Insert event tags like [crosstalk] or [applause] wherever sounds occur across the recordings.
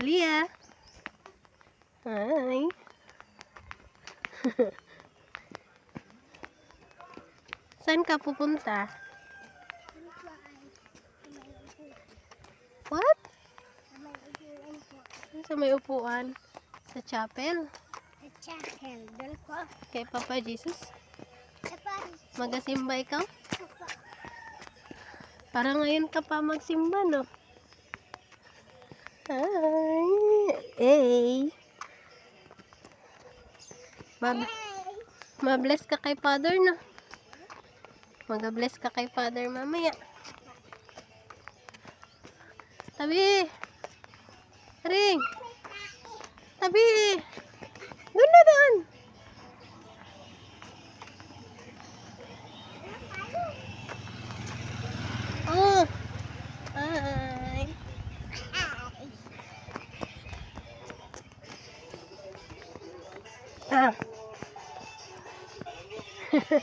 Leah. Hi. [laughs] Saan ka pupunta? What? Sa may upuan? Sa chapel? Chapel. Doon ko. Kay Papa Jesus? Sa. Magasimba ikaw? Parang ngayon ka pa magsimba, no? Hi! Hey! Mab mabless ka kay Father, no? Mag-bless ka kay Father mamaya. Tabi! Ring! Tabi! Doon na doon! Oh! Hi! Ah!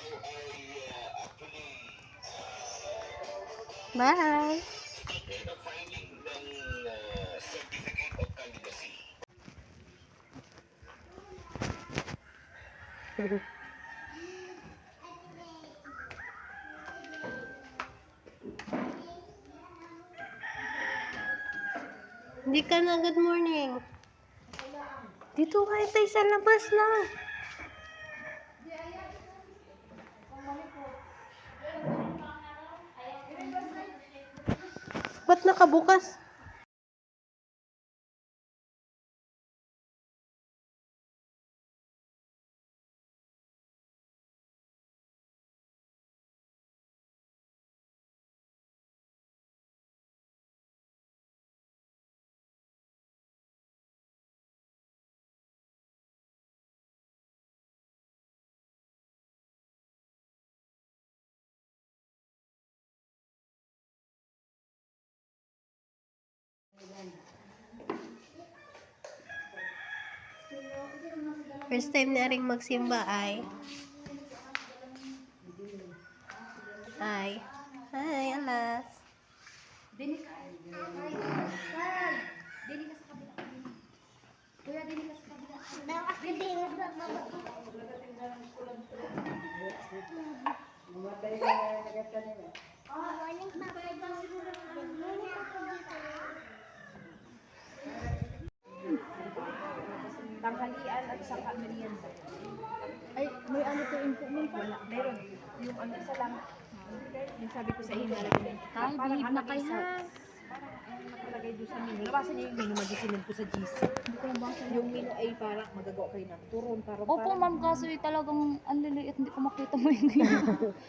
[laughs] Bye! Hindi ka na good morning. Dito ka tayo sa labas lang. Ba't nakabukas? First time na rin magsimba ay. Ay. Ay alas. Tanghalian at saka merienda. Ay, may ano to mo pa? Wala, meron. Yung ano isa lang. Yung sabi ko sa inyo, nalagay na. Ay, Parang bihib na kayo. nakalagay doon sa menu. Nabasa niyo yung menu, magisinod ko sa GC. Hindi ko nabasa. Yung menu ay parang magagawa kayo ng turon. Parang, Opo, ma'am, kaso eh, talagang ang liliit, hindi ko makita mo yung ganyan.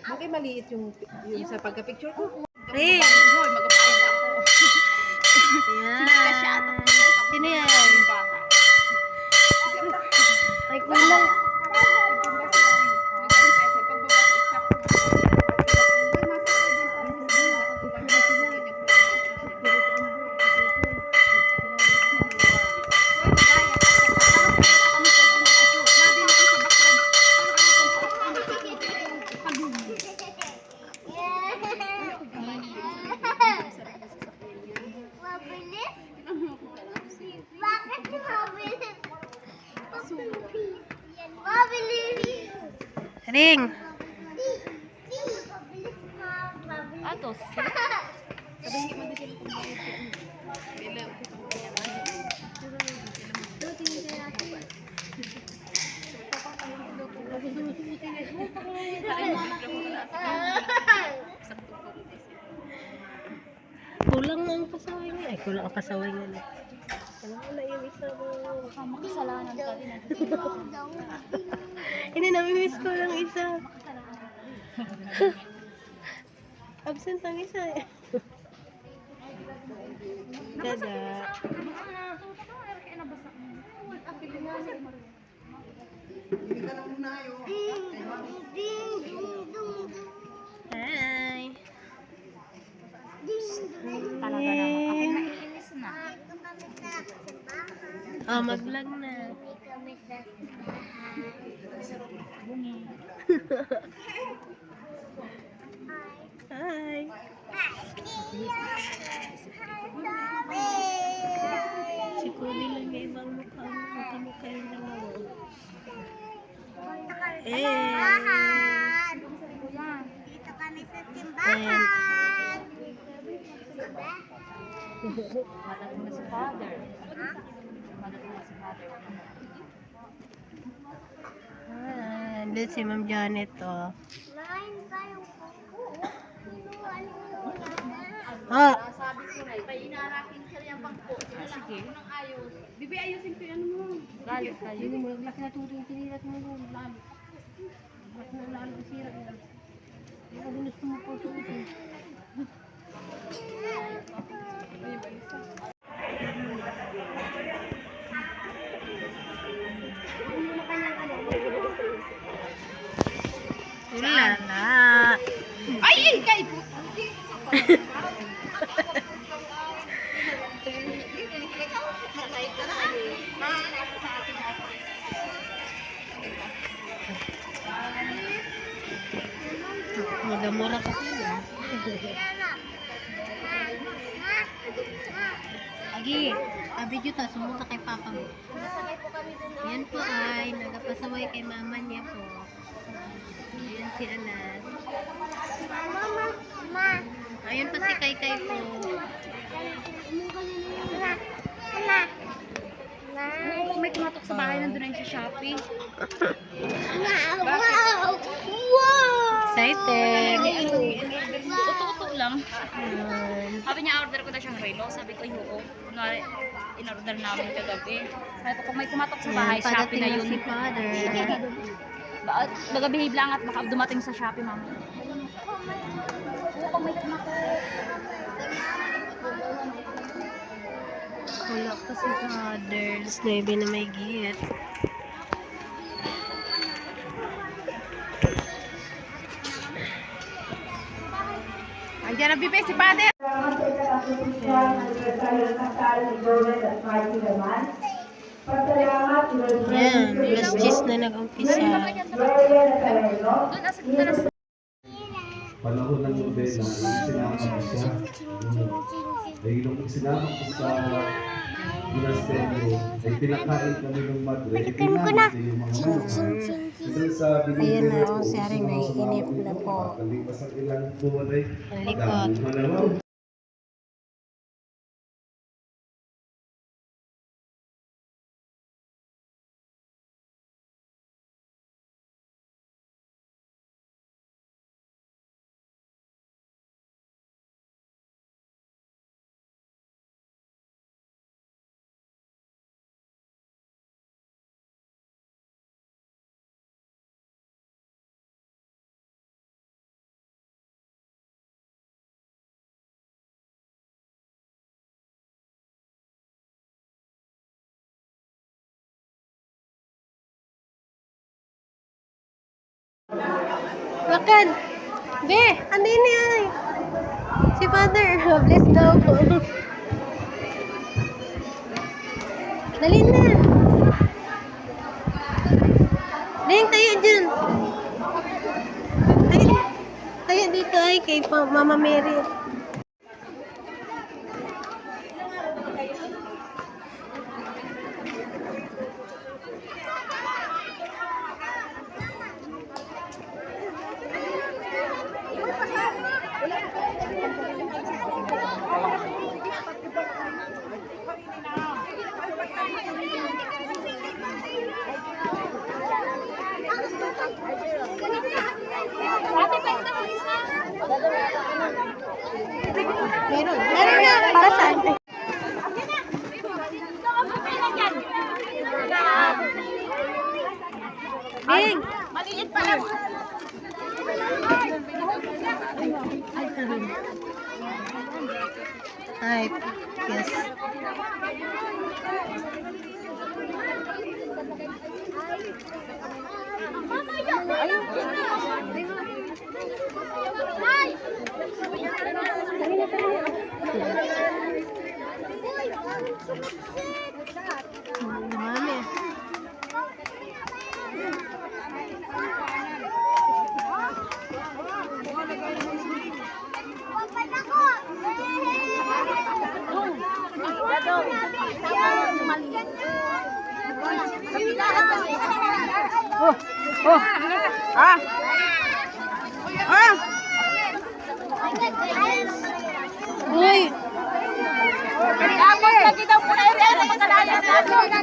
Bakit maliit yung, yung sa pagka-picture ko? Joy, magpapayag ako. Yan. Sino yan? Ay, kulang. Ring! Ato, Kulang na ang pasaway niya. Ay, kulang ang pasaway niya. Ano na yung isa mo? Makasalanan ka din. [laughs] Hindi, namimiss ko lang isa. Absent ang isa eh. Dada. Hi. Talaga naman. Ako naiinis na. Oh, mag-vlog na. Hi. Si Cody lang may ibang mukha. Magkamukha yung dalawa. Eh. Dito kami sa simbahan. Madating na si father. Madating na si father. Ah, doon si Ma'am Janet, oh. Main kayong kuko. Kinuha niyo na. Ah, Sige. Bibi, ayusin ko yung ano mo. Galit kayo. Hindi mo, laki na tuloy yung tinilat mo doon. Lalo. Laki na lalo ang sira yan. Kaya ginusto mo po ito ito. Ulala. Ay, ay, kay Magamura ka sila. Agi, abidyo ta, sumunta kay papa mo. Yan po ay nagapasaway kay mama niya po. Ayan si Anas. Mama, ma. Ayun pa si Kay Kay po. Kung may tumatok sa bahay, nandun na yung sa Shopee. Wow. Wow. Excited. Uto-uto lang. Ayan. Sabi niya, order ko na siyang relo. Sabi ko, oo. Kunwari, in-order namin kagabi. Sabi ko, kung may tumatok sa bahay, Ayan, Shopee na yun. si father. [laughs] Ba- Nagabihib lang at baka dumating sa Shopee, mama. Oo, may tumatok. Wala pa si father. Alas 9 na may git. Andiyan na, Bibi, si Father. Yan, alas 10 na nag-umpisa. Panahon ng nobela, sinama ko siya. Ay nung sinama ko sa monasteryo, ay pinakain kami ng madre. Balikan ko na. Ayan na, binibili oh, si mga naiinip na po. Makalipas ang ilang buwan ay Ang likod. Bakit? Be, andin niya ay. Si father. [laughs] Bless daw po. Dali na. Ding, tayo dyan. Ay, tayo dito ay kay Mama Mary. I Yes. Mami. Uy! Tapos lagi daw po na na na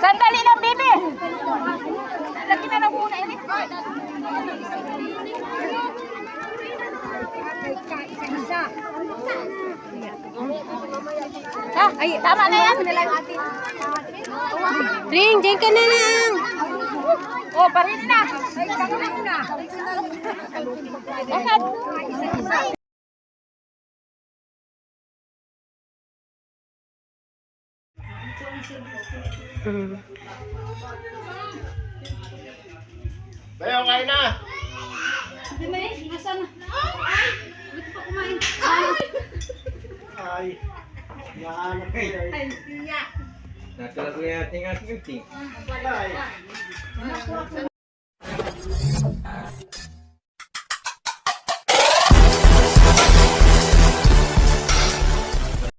Sandali lang, bibi. Lagi na lang muna ini. Ah, ay, tama na yan. Ring, dyan ka na lang! Oh, parin na. Bakit? Mm. Bayo, kain na! Ay, yan. Ay, siya. Ko yung ating Ay.